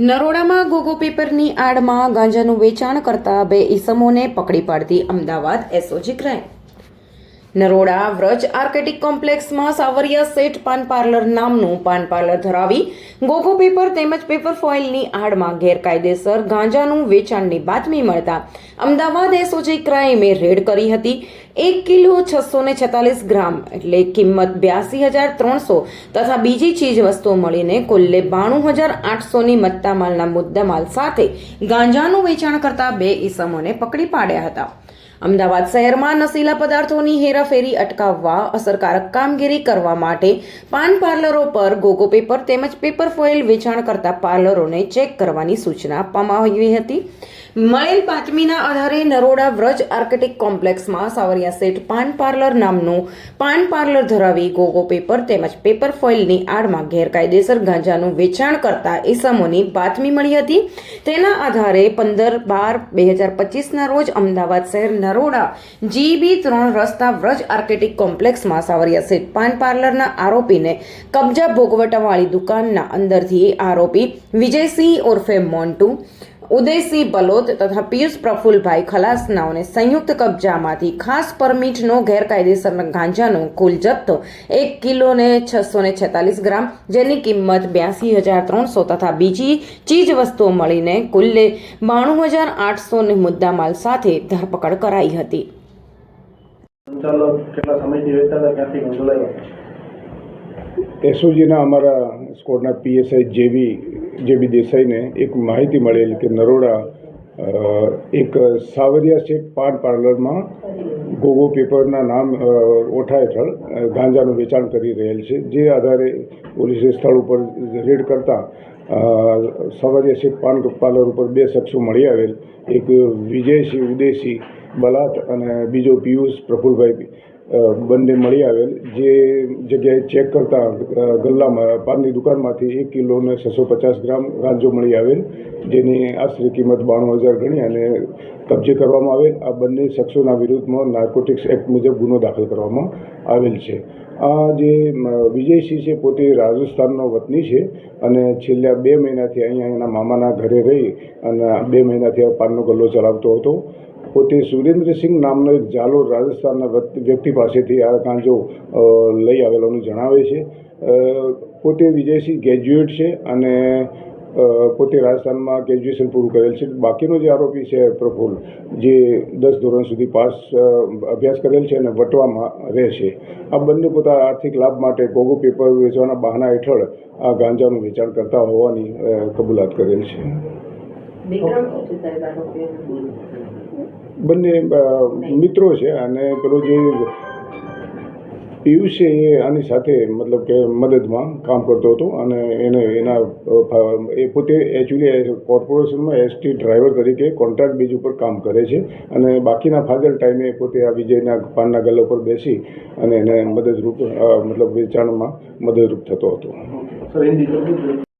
નરોડામાં ગોગો પેપરની આડમાં ગાંજાનું વેચાણ કરતા બે ઈસમોને પકડી પાડતી Ahmedabad SOG crime. Naroda Vraj Arctic કોમ્પ્લેક્સમાં સાવરિયા સેટ પાન પાર્લર નામનું પાન પાર્લર ધરાવી ગોગો પેપર તેમજ પેપર ફોઇલની આડમાં ગેરકાયદેસર ગાંજાનું વેચાણની બાતમી મળતા અમદાવાદ એસઓજી ક્રાઇમે રેડ કરી હતી. એક કિલો છસો ને છેતાલીસ ગ્રામ એટલે કિંમત બ્યાસી હજાર ત્રણસો તથા બીજી ચીજ વસ્તુઓ મળીને કુલ્લે બાણું હજાર આઠસોની મત્તામાલના મુદ્દામાલ સાથે ગાંજાનું વેચાણ કરતા બે ઈસમોને પકડી પાડ્યા હતા. અમદાવાદ શહેરમાં નશીલા પદાર્થોની હેરાફેરી અટકાવવા અસરકારક કામગીરી કરવા માટે પાન પાર્લરો પર ગોગો પેપર તેમજ પેપર ફોઇલ વેચાણ કરતા પાર્લરોને ચેક કરવાની સૂચના આપવામાં આવી હતી. મળેલ બાતમીના આધારે નરોડા વ્રજ આર્કિટેક્ટ કોમ્પ્લેક્સમાં સાવરિયા સેટ પાન પાર્લર નામનું પાન પાર્લર ધરાવી ગોગો પેપર તેમજ પેપર ફોઇલની આડમાં ગેરકાયદેસર ગાંજાનું વેચાણ કરતા ઇસમોની બાતમી મળી હતી. તેના આધારે પંદર બાર બે હજાર પચીસના રોજ અમદાવાદ શહેર નરોડા, જીબી ત્રણ રસ્તા વ્રજ આર્કેટિક કોમ્પ્લેક્સમાં સાવરિયા સેટ પાન પાર્લરના આરોપીને કબજા ભોગવટાવાળી દુકાનના અંદરથી આરોપી વિજયસિંહ ઉર્ફે મોન્ટુ ઉદયસિંહ બલોદ તથા પિયુષ પ્રફુલભાઈ ખલાસનાઓને સંયુક્ત કબજામાંથી ખાસ પરમિટનો ગેરકાયદેસર ગાંજાનો કુલ જથ્થો એક કિલો ને છસો ને છેતાલીસ ગ્રામ, જેની કિંમત બ્યાસી હજાર ત્રણસો તથા બીજી ચીજ વસ્તુઓ મળીને કુલ્લે બાણું હજાર આઠસો ને મુદ્દામાલ સાથે ધરપકડ કરાઈ હતી. ચાલો કેટલા સમયથી વેચતા ક્યાંથી ગંધોલાવ્યા એસઓજીના અમારા સ્કોડના પીએસઆઈ જેવી જેબી દેસાઈને એક માહિતી મળેલ કે નરોડા એક સાવરિયા સ્ટેટ પાન પાર્લરમાં ગોગો પેપરના નામ ઓઠા હેઠળ ગાંજાનું વેચાણ કરી રહેલ છે. જે આધારે પોલીસે સ્થળ ઉપર રેડ કરતા સાવરિયા શેઠ પાન પાર્લર ઉપર બે શખ્સો મળી આવેલ. એક વિજયસિંહ ઉદયસિંહ બલાત અને બીજો પિયુષ પ્રફુલભાઈ બંને મળી આવેલ. જે જગ્યાએ ચેક કરતા ગલ્લામાં, પાનની દુકાનમાંથી એક કિલો ને છસો પચાસ ગ્રામ ગાંજો મળી આવેલ, જેની આશરે કિંમત બાણું હજાર ગણી અને કબજે કરવામાં આવેલ. આ બંને શખ્સોના વિરુદ્ધમાં નાર્કોટિક્સ એક્ટ મુજબ ગુનો દાખલ કરવામાં આવેલ છે. આ જે વિજયસિંહ છે, પોતે રાજસ્થાનનો વતની છે અને છેલ્લા બે મહિનાથી અહીંયા એના મામાના ઘરે રહી અને બે મહિનાથી આ પાનનો ગલ્લો ચલાવતો હતો. પોતે સુરેન્દ્રસિંહ નામનો એક જાલોર રાજસ્થાનના વ્યક્તિ- પાસેથી આ ગાંજો લઈ આવેલોનું જણાવે છે. પોતે વિજયસિંહ ગ્રેજ્યુએટ છે અને પોતે રાજસ્થાનમાં ગ્રેજ્યુએશન પૂરું કરેલ છે. બાકીનો જે આરોપી છે પ્રફુલ જે દસ ધોરણ સુધી પાસ અભ્યાસ કરેલ છે અને વટવામાં રહે છે. આ બંને પોતાના આર્થિક લાભ માટે ગોગો પેપર વેચવાના બહાના હેઠળ આ ગાંજાનું વેચાણ કરતા હોવાની કબૂલાત કરેલ છે. બંને મિત્રો છે અને પેલો જે પિયુષ છે એ આની સાથે મતલબ કે મદદમાં કામ કરતો હતો અને એને એના એ પોતે એકચ્યુઅલી કોર્પોરેશનમાં એસટી ડ્રાઈવર તરીકે કોન્ટ્રાક્ટ બેઝ ઉપર કામ કરે છે અને બાકીના ફાજલ ટાઈમે પોતે આ વિજયના પાનના ગલ્લા ઉપર બેસી અને એને મદદરૂપ મતલબ વેચાણમાં મદદરૂપ થતો હતો.